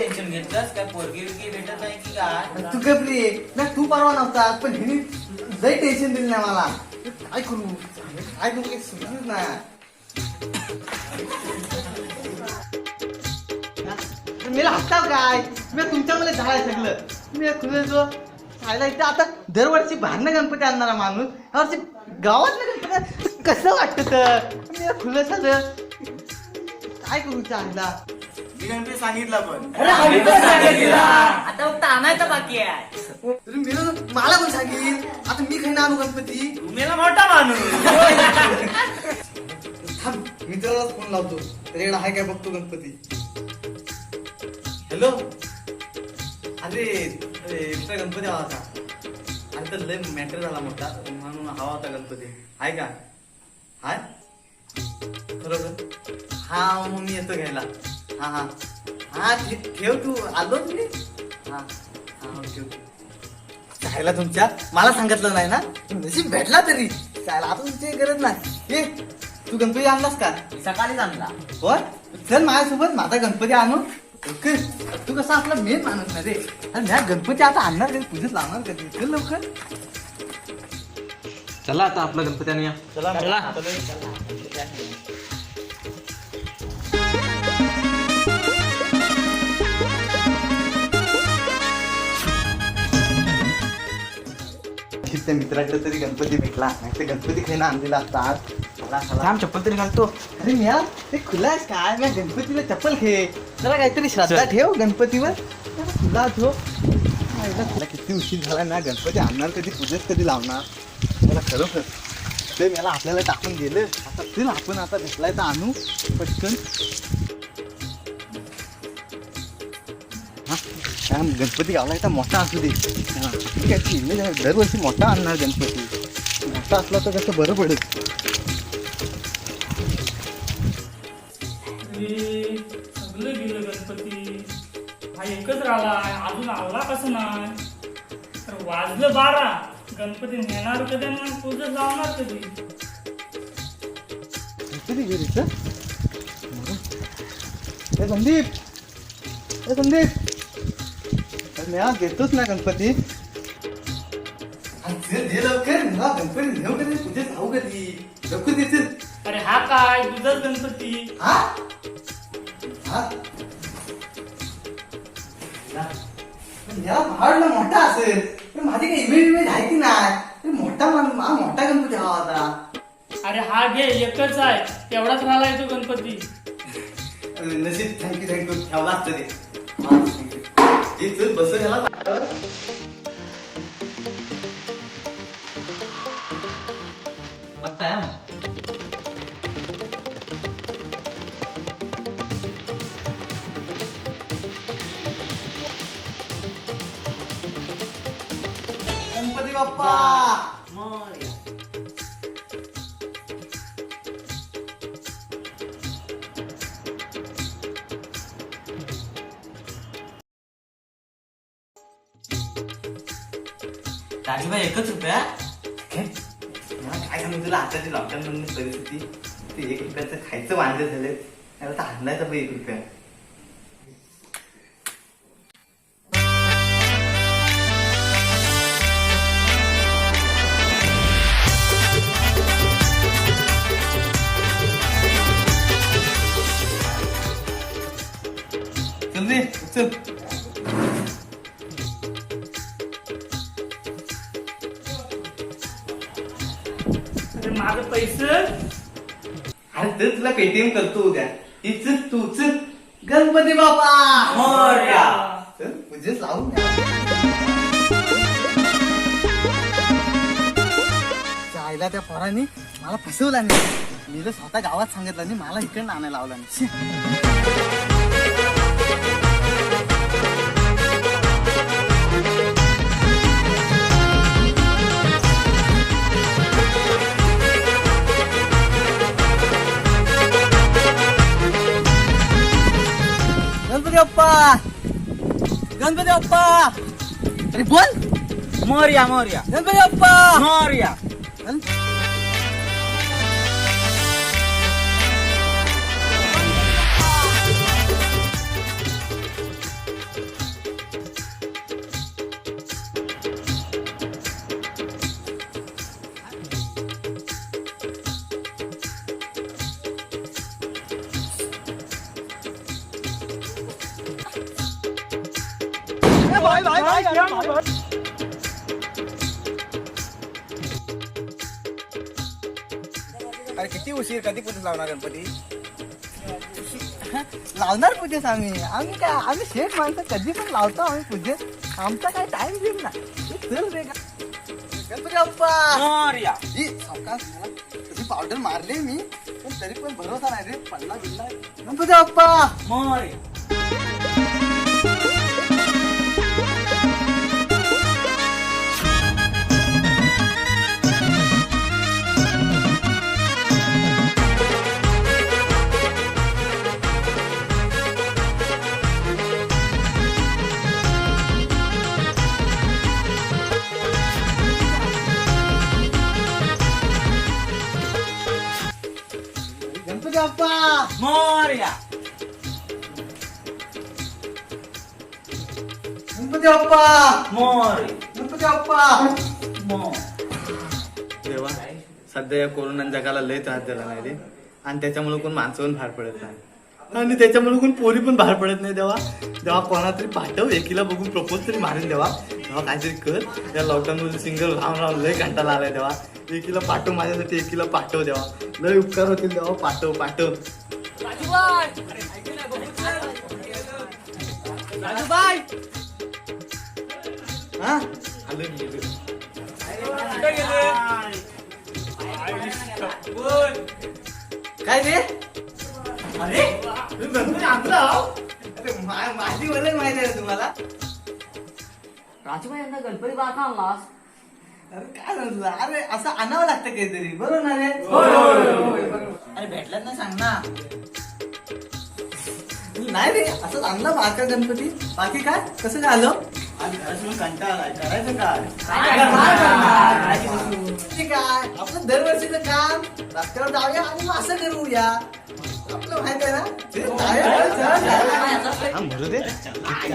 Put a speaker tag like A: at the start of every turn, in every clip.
A: Tension घेतलंस काय? पोरगी बिरगी भेटत नाही की काय?
B: तू गपरी ना तू परवा नव्हता पण हिने लय टेन्शन दिलं नाही मला. काय करू? काय तू काही समजत ना मला हसताव काय? मी तुमच्यामध्ये झालाय सगळं मी खुले जो खायला इथे आता दरवर्षी भांडणं गणपती आणणारा माणूस. यावर्षी गावात गणपती कसं वाटतं तर? मी खुलं सगळं काय करू चांगला
A: गणपती सांगितलं पण. आता फक्त आणायचं बाकी आहे.
B: तरी मी मला पण सांगेल. आता मी खाईन आणू गणपती?
A: तुम्हाला मोठा माणूस.
B: थांब मित्रालाच फोन लावतो. रेड आहे काय बघतो गणपती? हॅलो? अरे अरे तुझा गणपती हवा होता. अरे तर लय मॅटर झाला मोठा. म्हणून हवा होता गणपती. आहे का? हाय खरोखर हा मग मी येतो घ्यायला. हा हा. हा ठेव तू. हा हा. ओके चायला तुमच्या. मला सांगितलं नाही ना? नशीब भेटला तरी. चायला आता तुमची गरज नाही. ये तू गणपती आणलास का?
A: सकाळीच आणला.
B: होय? चल माझ्यासोबत माझा गणपती आणू. ओके तू कसा आपला मेन माणूस ना रे. अरे मी हा गणपती आता आणणार कधी? तुझ्याच लावणार कधी? चल लवकर.
C: चला आता आपला गणपती आणूया.
B: चला. त्या मित्राकडे तरी गणपती भेटला. नाही तर गणपती खायला आणलेला असता आज. चला, चला.
C: थांब चप्पल तरी घालतो.
B: अरे म्या ते खुला आहेस काय? म्या गणपतीला चप्पल घे. जरा काहीतरी श्रद्धा ठेव गणपतीवर. खुला ठेव. तुला किती उशीर झाला ना गणपती आणणार कधी? पूजेत कधी लावणार? मला खरोखर. ते मला आपल्याला टाकून गेलं. आता चल आपण आता भेटलाय तर आणू. पटकन. हा, गणपती गावला तर मोठा असू दे. image आहे. दरवर्षी मोठा आणणार गणपती. मोठा असला तर कसं बरं पडेल?
D: सगळं गेलं गणपती. हा एकच राहिला अजून आला कसं नाही? तर वाजलं बारा. गणपती नेणार कधी आणि पूजा लावणार कधी?
B: किती गेली ए संदीप! संदीप! मी आज घेतोच ना गणपती. दे लवकर मला गणपती घेऊ कधी तुझे जाऊ कधी लवकर देतील
D: अरे हा काय तुझाच गणपती?
B: हा? हा? पण या पहाडला मोठा असेल पण माझी काही इमेज इमेज आहे की नाही? मोठा माणूस हा मोठा गणपती हवा होता.
D: अरे हा घे एकच आहे. तेवढाच राहिला तो गणपती.
B: नशीब थँक्यू थँक्यू. ठेवला असतं ते हा, you. ए, चल बस ह्याला
A: राजूभाई एकच रुपया?
B: मला काय सांगू तुला? आताची लॉकडाऊन मधली परिस्थिती ते एक रुपयाचं खायचं वांदे झाले त्याला तर आणलायचा पण एक रुपया.
D: अरे माझं पैसे.
B: अरे ते तुला पेटीएम करतो उद्या. ही चल तू चल गणपती बाबा
A: मोरया.
B: चल पूजेच लावून. आईला त्या पोरांनी मला फसवला नाही. मी तर स्वतः गावात सांगितलं नाही मला इकडनं आणायला लावला नाही. शी. गणपती बाप्पा! अरे बोल!
A: मोर्या मोर्या.
B: गणपती बाप्पा!
A: मोर्या.
B: अरे किती उशीर कधी पूजेस लावणार गणपती? लावणार पूजेस आम्ही. आम्ही काय आम्ही शेठ माणसं कधी पण लावतो आम्ही पूजेस. आमचा काय टाइम घेऊन ना हे चल रे गणपती बाप्पा. ही तशी पावडर मारली मी पण तरी पण भरोसा नाही रे. पडला बिल्ला गणपती बाप्पा. बाप्पा
A: मोरया.
B: गणपती बाप्पा.
A: मोर
B: गणपती बाप्पा.
A: मोर
C: देवा सध्या या कोरोना जगाला लय त्रास दिला नाही रे आणि त्याच्यामुळे कोण माणसं पण बाहेर पडत नाही. आणि त्याच्यामुळे कोण पोरी पण बाहेर पडत नाही देवा. देवा कोणा तरी पाठव एकीला बघून प्रपोज तरी मारून देवा. तेव्हा काहीतरी कर. या लॉकडाऊन मध्ये सिंगल राहून राहून लय कंटाळा आलाय देवा. एकीला पाठव माझ्यासाठी एकीला पाठव देवा. लय उपकार होतील देवा पाठव पाठव. हा? आलं मी गेलो.
B: काय रे? अरे तुम्ही आणला हो? अरे मा- माझी वलय माहिती आहे तुम्हाला.
E: राजूबाई यांना गणपती बाळा आणलास
B: अरे काय म्हणलं अरे असं आणावं लागतं काहीतरी. बरोबर ना रे? अरे भेटल्यात ना सांग ना. नाही रे असंच आणलं बारका गणपती. बाकी काय? कसं
C: आणि घरात कंटाळा. करायचं काय?
B: काय आपलं दरवर्षीचं काम. रस्त्यावर जाऊया आणि मग असं करूया. आपलं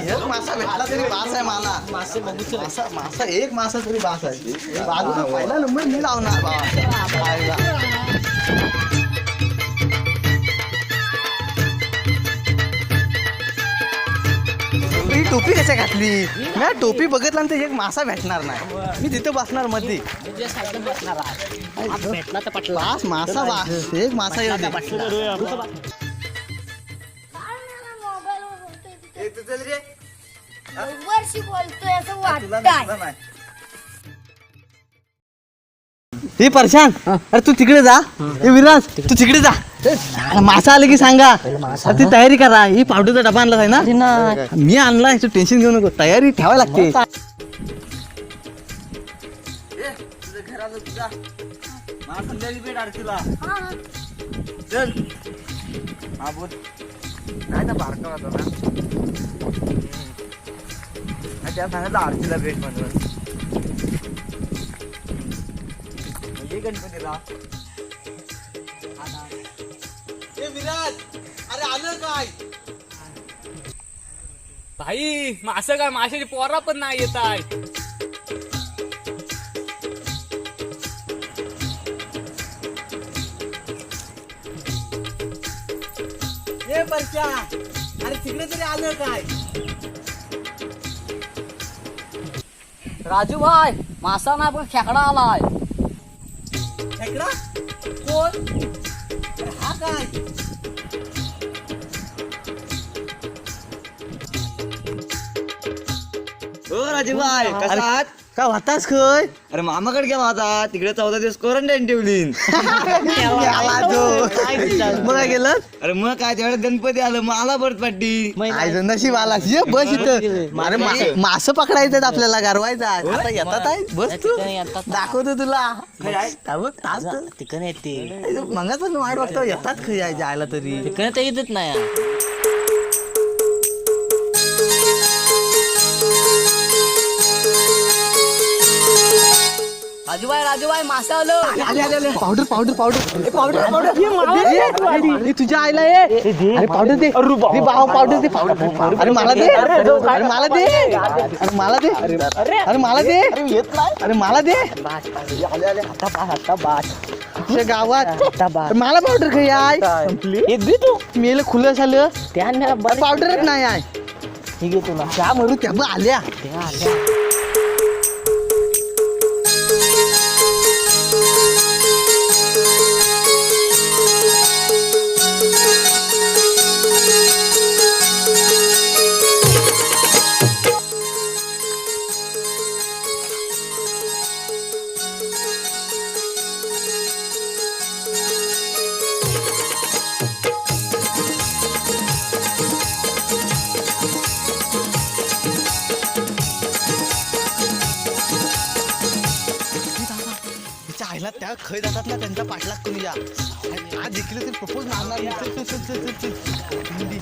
B: एक मासा भेटला तरी बास आहे मला. मासे मासा मासा एक मासा तरी बास आहे. बाजूला पहिला नंबर मी लावणार बाबा ही टोपी कशा घातली? मी टोपी बघितल्यानंतर एक मासा भेटणार नाही. मी तिथे बसणार मध्ये मासा एक मासा येऊ दे.
F: वर्षी बोलतोय असं
B: तुला
F: वाटतंय
B: हे परशान अरे तू तिकडे जा. हे. विराज तू तिकडे जा. अरे मासा आले की सांगा. अरे ती तयारी करा. ही पावडरचा डबा आणला आहे ना? मी आणला तू टेन्शन घेऊ नको. तयारी ठेवायला लागते. हा. काय आरतीला भेट म्हणून. म्हणजे गणपतीला ए विराज अरे आलं काय?
G: भाई मासं काय माशाची पोरा पण नाही येत आहे
B: ए परच्या अरे तिकडे तरी आलं काय?
E: राजूभाई मासा नाही पण खेकडा आलाय.
B: खेकडा कोण? हा काय?
C: हो राजूभाई कसा आहात?
B: काय होतास खय?
C: अरे मामाकडे घ्या माझा. तिकडे चौदा दिवस क्वारंटाईन ठेवली
B: आला तो. मग काय केलं
C: अरे मग काय त्यावेळेस गणपती आलं मग आला परत पाठी
B: नशीब आला. ये बस इथं. अरे मा- मासं पकडायचं आता गारवायचं आता येतात आहे बस तू. दाखवतो तुला. काय बघ, तास तर.
E: तिकडे येते.
B: मंगाच वाट बघतो. येतात खय जायला तरी.
E: तिकडे तर येतच नाही. राजूबाई राजूबाई मासा आलो
B: आले आले आले. Powder powder powder. ए, पावडर पावडर. ए, तुझ्या आईला ये. अरे पावडर दे. दे. बाबा पावडर दे. अरे मला दे. अरे मला दे. अरे मला दे. अरे मला दे. अरे मला दे. आले आले. आता बास आता बास. तुझ्या गावात अरे मला पावडर खाई आय दे तू. मेल खुलं झालं. पावडरच नाही आहे
E: ठीक आहे तुला
B: त्या मरू त्या आल्या.
E: ते आल्या.
B: खय जातात ना त्यांचा पाठलाग करू या आज जिंकले ते प्रपोज मारणार मी. चल, चल, चल, चल, चल, चल. हिंदी.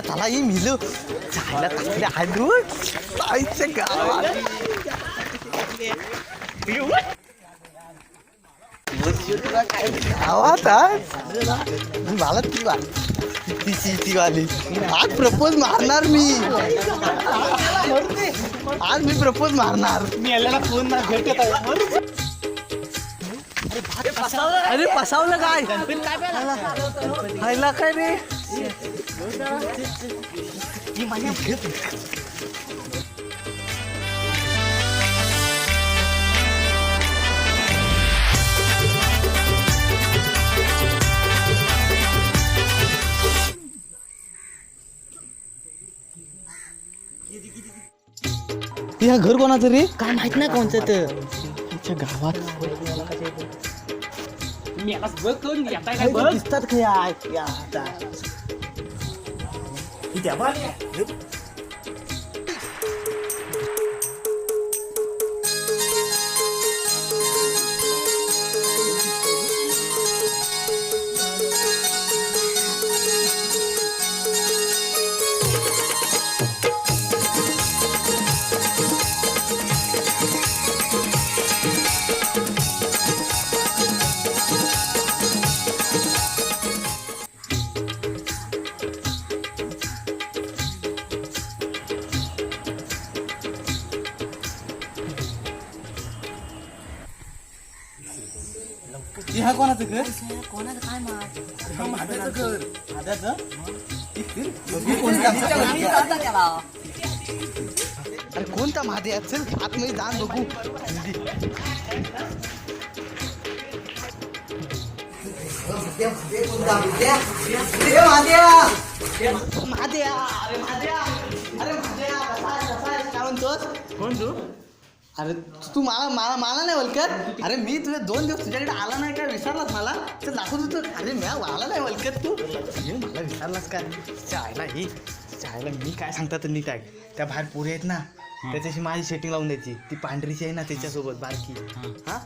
B: त्याला ही मिल जायला टाकले आलू आईच्या गावात मला ती वा तिची ती वाली. आज प्रपोज मारणार मी. आज मी प्रपोज मारणार. मी याला फोन ना भेटत आहे. अरे फसावलं काय? खायला काय रे? ती माझी घेत या घर कोणाचं रे?
E: काय माहीत नाही कोणचं तर
B: आमच्या गावात.
G: काय
B: दिसतात काय या- बघ. हे हा कोणाचं घर?
E: कोणाचं काय माहीत
B: हा माझ्याचं घर माझ्याचं बघू कोणता अरे कोणता महादेव? चल आतमध्ये जाण बघू. महादेव अरे महादेव. अरे महादेव कसा आहे कसा आहे काय म्हणतोस?
C: कोण तू?
B: अरे तू- मला मला मला नाही वलकत अरे मी तुझे दोन दिवस तुझ्याकडे आला नाही काय विसरलास मला? तर दाखवत होतो. अरे म्या मला नाही वलकत तू. अरे मला विसरलास काय चायला ही चायला मी काय सांगता तर नीट आहे त्या बाहेर पोरी आहेत ना त्याच्याशी माझी सेटिंग लावून द्यायची. ती पांढरीची आहे ना त्याच्यासोबत बारकी. हा.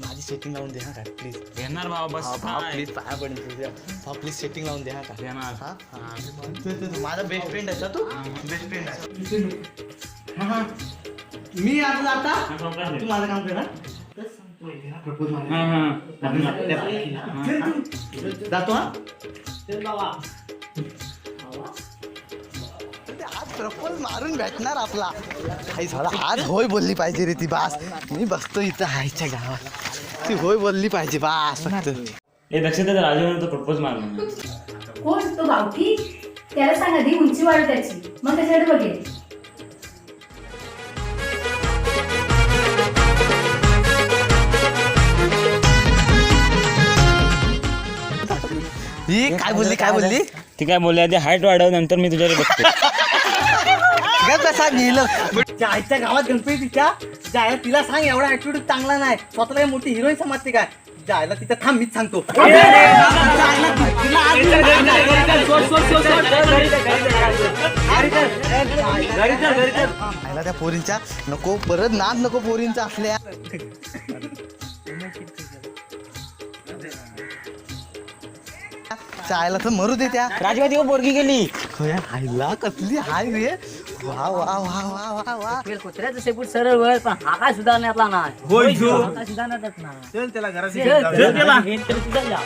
B: माझी सेटिंग लावून दे हा काय प्लीज
G: येणार बस.
B: प्लीज पाया पडेल तुझ्या प्लीज सेटिंग लावून दे हा का?
G: येणार.
B: हा? तू- तू- तू माझा बेस्ट फ्रेंड आहे का तू? बेस्ट फ्रेंड आहे. हा, हा. मी आज आता. तू माझं काम करा प्रपोज जातो हा? ते प्रपोज मारून भेटणार आपला. काही झाला. आज होय बोलली पाहिजे रे ती बास. मी बसतो इथं हायच्या गावात. ती होय बोलली पाहिजे बास फक्त.
H: हे दक्षता राजू तो प्रपोज मारणार.
F: कोण? तो गावठी? त्याला सांग आधी उंची वाढ त्याची. मग त्याच्याकडे बघेल.
B: ही काय बोलली काय बोलली?
H: ती काय बोलली आधी हाईट वाढव नंतर मी तुझ्याकडे बघतो.
B: कसा गेलं त्या आईच्या गावात गणपती तिच्या. जायला तिला सांग एवढा ऍटिट्यूड चांगला नाही. स्वतःला काही मोठी हिरोईन समजते काय? जायला तिथं थांब मीच सांगतो. आईला त्या पोरींच्या नको परत नाद नको पोरींचा. असल्या चायला तर मरू दे त्या.
E: राजवाई ती पोरगी गेली.
B: खोया आईला कसली हाय रे. वा वा वा वा वा वा.
E: कुत्र्याचं शेपूट सरळ वर पण हा काय सुधारण्यातला नाही.
C: होय
E: हा काय सुधारण्यातच नाही.
C: चल त्याला घरात
E: चल, हे जा.